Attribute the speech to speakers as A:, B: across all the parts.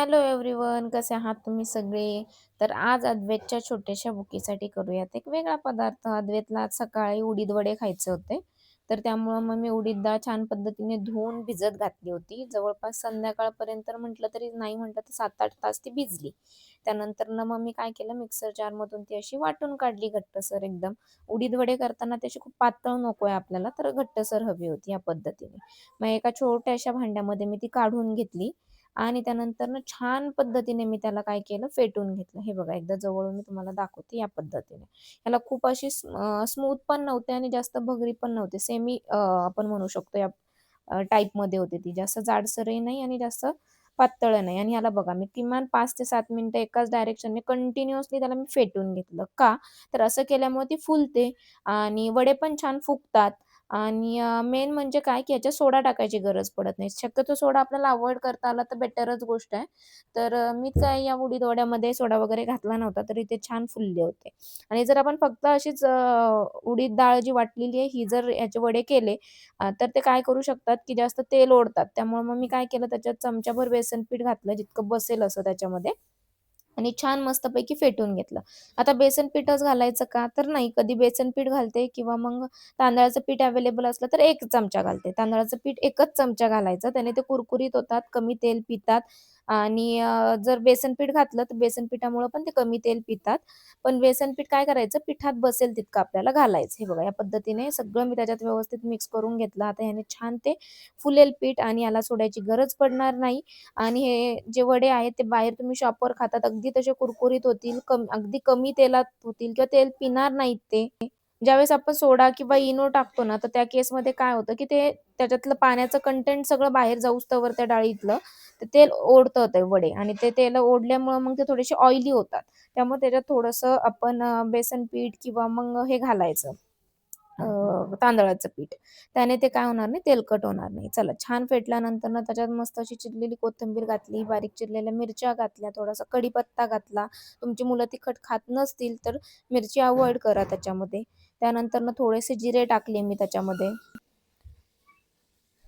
A: Hello everyone कसे आहात तुम्ही सगळे? तर आज अद्वैतच्या छोट्याशा बुकीसाठी करूयात. एक वेगळा पदार्थ अद्वैतला आज सकाळी उडीद वडे खायचे होते. तर त्यामुळं मग मी उडीद डाळ छान पद्धतीने धुवून भिजत घातली होती. जवळपास संध्याकाळपर्यंत म्हटलं तरी नाही म्हटलं तर सात आठ तास ती भिजली. त्यानंतर ना मग मी काय केलं मिक्सर जारमधून ती अशी वाटून काढली घट्टसर एकदम. उडीद वडे करताना त्याची खूप पातळ नको आहे आपल्याला तर घट्टसर हवी होती या पद्धतीने. मग एका छोट्याशा भांड्यामध्ये मी ती काढून घेतली. आणि त्यानंतर ना छान पद्धतीने मी त्याला काय केलं फेटून घेतलं. हे बघा एकदा जवळून मी तुम्हाला दाखवते या पद्धतीने. याला खूप अशी स्मूथ पण नव्हते आणि जास्त भगरी पण नव्हते. सेमी आपण म्हणू शकतो या टाईपमध्ये होते ती. जास्त जाडसरही नाही आणि जास्त पातळ नाही. आणि याला बघा मी किमान पाच ते सात मिनिटं एकाच डायरेक्शनने कंटिन्युअसली त्याला मी फेटून घेतलं. का? तर असं केल्यामुळे ती फुलते आणि वडे पण छान फुगतात. आणि मेन म्हणजे काय की याच्यात सोडा टाकायची गरज पडत नाही. शक्यतो सोडा आपल्याला अवॉइड करता आला तर बेटरच गोष्ट आहे. तर मी काय या उडीद वड्यामध्ये सोडा वगैरे घातला नव्हता तरी ते छान फुलले होते. आणि जर आपण फक्त अशीच उडीद डाळ जी वाटलेली आहे ही जर याचे वडे केले तर ते काय करू शकतात की जास्त तेल ओढतात. त्यामुळे मग मी काय केलं त्याच्यात चमचाभर बेसन पीठ घातलं जितकं बसेल असं त्याच्यामध्ये. आणि छान मस्तपैकी फेटून घेतलं. आता बेसन पीठच घालायचं का? तर नाही कधी बेसन पीठ घालते किंवा मग तांदळाचं पीठ अवेलेबल असलं तर एक चमचा घालते. तांदळाचं पीठ एकच चमचा घालायचं. त्याने ते कुरकुरीत होतात कमी तेल पितात आणि जर बेसन पीठ घातलं तर बेसन पिठामुळे पण ते कमी तेल पितात. पण बेसन पीठ काय करायचं? पिठात बसेल तितकं आपल्याला घालायचं. हे बघा या पद्धतीने सगळं मी त्याच्यात व्यवस्थित मिक्स करून घेतलं. आता ह्याने छान ते फुलेल पीठ आणि याला सोडायची गरज पडणार नाही. आणि हे जे वडे आहेत ते बाहेर तुम्ही शॉपवर खातात. अगदी तसे कुरकुरीत होतील कम अगदी कमी तेलात होतील किंवा तेल पिणार नाहीत ते. ज्यावेळेस आपण सोडा किंवा इनो टाकतो ना तर त्या केसमध्ये काय होतं की ते त्याच्यातलं पाण्याचं कंटेंट सगळं बाहेर जाऊस्तवर त्या डाळीतलं ते तेल ओढतं ते वडे आणि ते तेल ओढल्यामुळं मग ते थोडेसे ऑइली होतात. त्यामुळे त्याच्यात थोडंसं आपण बेसन पीठ किंवा मग हे घालायचं तांदळाचं पीठ. त्याने ते काय होणार नाही तेलकट होणार नाही. चला छान फेटल्यानंतर ना त्याच्यात मस्त अशी चिरलेली कोथिंबीर घातली बारीक चिरलेल्या मिरच्या घातल्या थोडासा कढीपत्ता घातला. तुमची मुलं तिखट खात नसतील तर मिरची अवॉइड करा त्याच्यामध्ये. त्यानंतर ना थोडेसे जिरे टाकले मी त्याच्यामध्ये.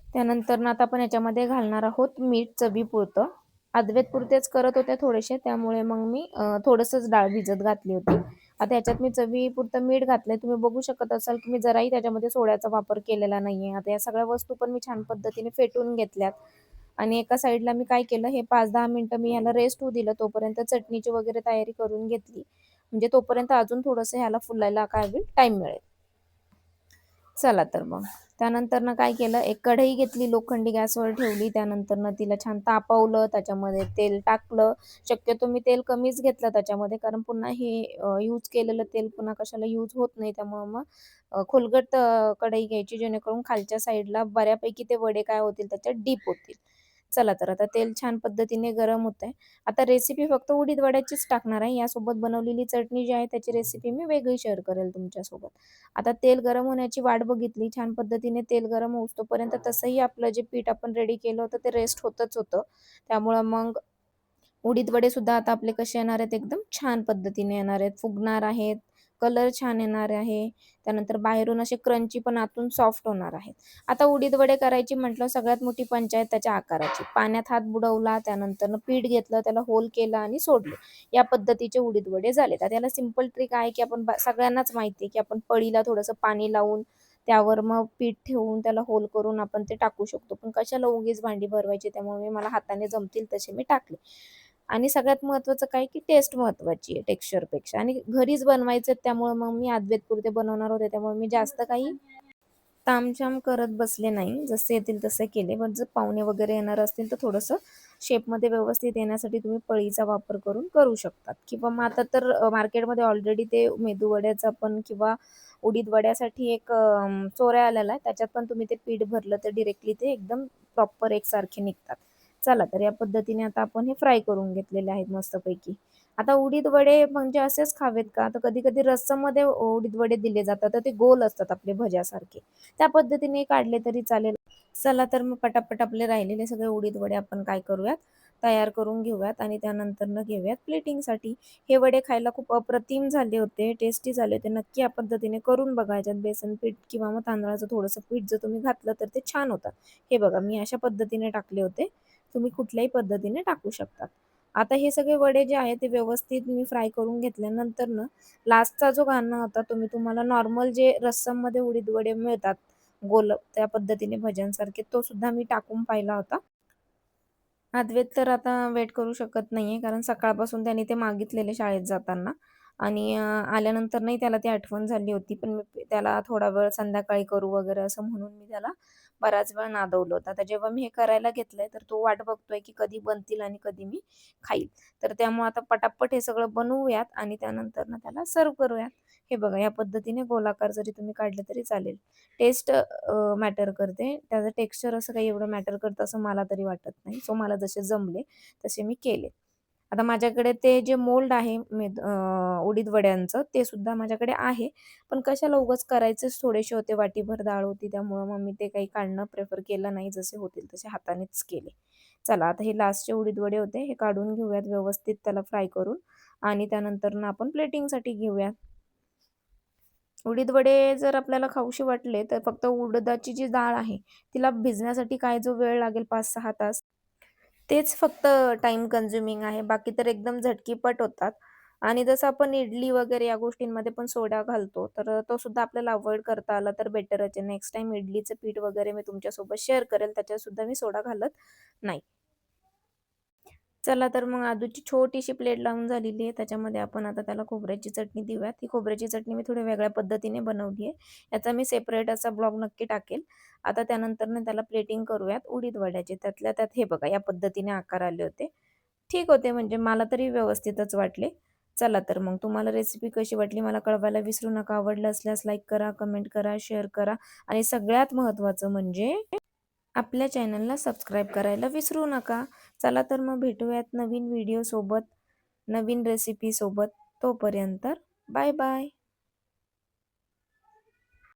A: त्यानंतर ना आता आपण याच्यामध्ये घालणार आहोत मीठ चवीपुरतं अद्वैत पुरतेच करत होते थोडेसे त्यामुळे मग मी थोडंसंच डाळ भिजत घातली होती. आता ह्याच्यात मी चवीपुरतं मीठ घातलंय. तुम्ही बघू शकत असाल की मी जराही त्याच्यामध्ये सोड्याचा वापर केलेला नाहीये. आता या सगळ्या वस्तू पण मी छान पद्धतीने फेटून घेतल्यात. आणि एका साईडला मी काय केलं हे पाच दहा मिनिटं मी याला रेस्ट होऊ दिलं तोपर्यंत चटणीची वगैरे तयारी करून घेतली. म्हणजे तोपर्यंत अजून थोडंसं ह्याला फुलायला काय होईल? टाइम मिळेल. चला तर मग. त्यानंतरनं काय केलं? एक कढई घेतली लोखंडी गॅसवर ठेवली. त्यानंतर ना तिला छान तापवलं. त्याच्यामध्ये तेल टाकलं. शक्यतो मी तेल कमीच घेतलं त्याच्यामध्ये कारण पुन्हा हे यूज केलेलं तेल पुन्हा कशाला यूज होत नाही. त्यामुळं मग खोलगट कढई घ्यायची जेणेकरून खालच्या साईडला बऱ्यापैकी ते वडे काय होतील? त्याच्यात डीप होतील. चला तर. आता तेल छान पद्धतीने गरम होत आहे आता रेसिपी फक्त उडीद वड्याचीच टाकणार आहे. यासोबत बनवलेली चटणी जी आहे त्याची रेसिपी मी वेगळी शेअर करेल तुमच्यासोबत. आता तेल गरम होण्याची वाट बघितली. छान पद्धतीने तेल गरम होतोपर्यंत तसंही आपलं जे पीठ आपण रेडी केलं होतं ते रेस्ट होतच होतं. त्यामुळं मग उडीद वडे सुद्धा आता आपले कसे येणार आहेत? एकदम छान पद्धतीने येणार आहेत. फुगणार आहेत. कलर छान येणार आहे. त्यानंतर बाहेरून असे क्रंची पण आतून सॉफ्ट होणार आहेत. आता उडीद वडे करायची म्हटलं सगळ्यात मोठी पंचायत त्याच्या आकाराची. पाण्यात हात बुडवला त्यानंतर पीठ घेतलं त्याला होल केलं आणि सोडलं. या पद्धतीचे उडीद वडे झाले तर त्याला सिंपल ट्रिक आहे की आपण सगळ्यांनाच माहिती आहे की आपण पळीला थोडंसं पाणी लावून त्यावर मग पीठ ठेवून त्याला होल करून आपण ते टाकू शकतो. पण कशाला उगीच भांडी भरवायची? त्यामुळे मला हाताने जमतील तसे मी टाकले. आणि सगळ्यात महत्त्वाचं काय की टेस्ट महत्त्वाची आहे टेक्स्चरपेक्षा आणि घरीच बनवायचं त्यामुळे मग मी अद्वैतपुरते बनवणार होते त्यामुळे मी जास्त काही तामछाम करत बसले नाही. जसे येतील तसे केले पण जर पाहुणे वगैरे येणार असतील तर थोडंसं शेपमध्ये व्यवस्थित येण्यासाठी तुम्ही पळीचा वापर करून करू शकतात. किंवा मग आता तर मार्केटमध्ये ऑलरेडी ते मेदू वड्याचा पण किंवा उडीद वड्यासाठी एक चोऱ्या आलेला आहे त्याच्यात पण तुम्ही ते पीठ भरलं तर डिरेक्टली ते एकदम प्रॉपर एकसारखे निघतात. चला तर या पद्धतीने आता आपण हे फ्राय करून घेतलेले आहेत मस्तपैकी. आता उडीद वडे म्हणजे असेच खावेत का? तर कधी कधी रस्सामध्ये उडीद वडे दिले जातात तर ते गोल असतात आपले भज्यासारखे. त्या पद्धतीने काढले तरी चालेल. चला तर मग पटापट आपले राहिलेले सगळे उडीद वडे आपण काय करूयात? तयार करून घेऊयात आणि त्यानंतर न घेऊयात प्लेटिंगसाठी हे वडे खायला खूप अप्रतिम झाले होते टेस्टी झाले होते. नक्की या पद्धतीने करून बघायच्यात बेसन पीठ किंवा मग तांदळाचं थोडंसं पीठ जर तुम्ही घातलं तर ते छान होतं हे बघा मी अशा पद्धतीने टाकले होते. तुम्ही कुठल्याही पद्धतीने टाकू शकतात. आता हे सगळे वडे जे आहे ते व्यवस्थित मी फ्राय करून घेतल्यानंतर ना लास्टचा जो घाणा होता तुम्ही तुम्हाला नॉर्मल जे रस्सममध्ये उडीद वडे मिळतात गोल त्या पद्धतीने भज्यांसारखे तो सुद्धा मी टाकून पाहिला होता. अद्वैत तर आता वेट करू शकत नाहीये कारण सकाळपासून त्याने ते मागितलेले शाळेत जाताना. आणि आल्यानंतर नाही त्याला ती आठवण झाली होती पण मी त्याला थोडा वेळ संध्याकाळी करू वगैरे असं म्हणून मी त्याला बराच वेळ नादवलं होतं. आता जेव्हा मी हे करायला घेतलंय तर तो वाट बघतोय की कधी बनतील आणि कधी मी खाईल. तर त्यामुळे आता पटापट हे सगळं बनवूयात आणि त्यानंतर ना त्याला सर्व करूयात. हे बघा या पद्धतीने गोलाकार जरी तुम्ही काढले तरी चालेल. टेस्ट मॅटर करते. त्याचं टेक्स्चर असं काही एवढं मॅटर करतं असं मला तरी वाटत नाही. सो मला जसे जमले तसे मी केले. आता माझ्याकडे ते जे मोल्ड आहे मेद उडीद वड्यांचं ते सुद्धा माझ्याकडे आहे. पण कशाला उगाच करायचेच थोडेसे होते वाटीभर डाळ होती त्यामुळं मग मी ते काही काढणं प्रेफर केलं नाही जसे होतील तसे हातानेच केले. चला आता हे लास्टचे उडीद वडे होते हे काढून घेऊयात व्यवस्थित त्याला फ्राय करून आणि त्यानंतर ना आपण प्लेटिंगसाठी घेऊयात. उडीद वडे जर आपल्याला खाऊशी वाटले तर फक्त उडदाची जी डाळ आहे तिला भिजण्यासाठी काय जो वेळ लागेल? पाच सहा तास? तेच फक्त टाइम कन्झ्युमिंग आहे. बाकी तर एकदम झटकीपट होतात. आणि जसं आपण इडली वगैरे या गोष्टींमध्ये पण सोडा घालतो तर तो सुद्धा आपल्याला अवॉइड करता आला तर बेटरच आहे. नेक्स्ट टाइम इडलीचं पीठ वगैरे मी तुमच्यासोबत शेअर करेल त्याच्यात सुद्धा मी सोडा घालत नाही. चला तर मग आदूची छोटीशी प्लेट लावून झालेली आहे. त्याच्यामध्ये आपण आता त्याला खोबऱ्याची चटणी देऊयात. ही खोबऱ्याची चटणी मी थोड्या वेगळ्या पद्धतीने बनवली आहे. याचा मी सेपरेट असा ब्लॉग नक्की टाकेल. आता त्यानंतर त्याला प्लेटिंग करूयात उडीद वड्याचे. त्यातल्या त्यात हे बघा या पद्धतीने आकार आले होते. ठीक होते म्हणजे मला तरी व्यवस्थितच वाटले. चला तर मग तुम्हाला रेसिपी कशी वाटली मला कळवायला विसरू नका. आवडलं असल्यास लाईक करा कमेंट करा शेअर करा. आणि सगळ्यात महत्त्वाचं म्हणजे आपल्या चॅनलला सबस्क्राईब करायला विसरू नका. चला तर मग भेटूयात नवीन व्हिडिओसोबत नवीन रेसिपीसोबत तोपर्यंत बाय बाय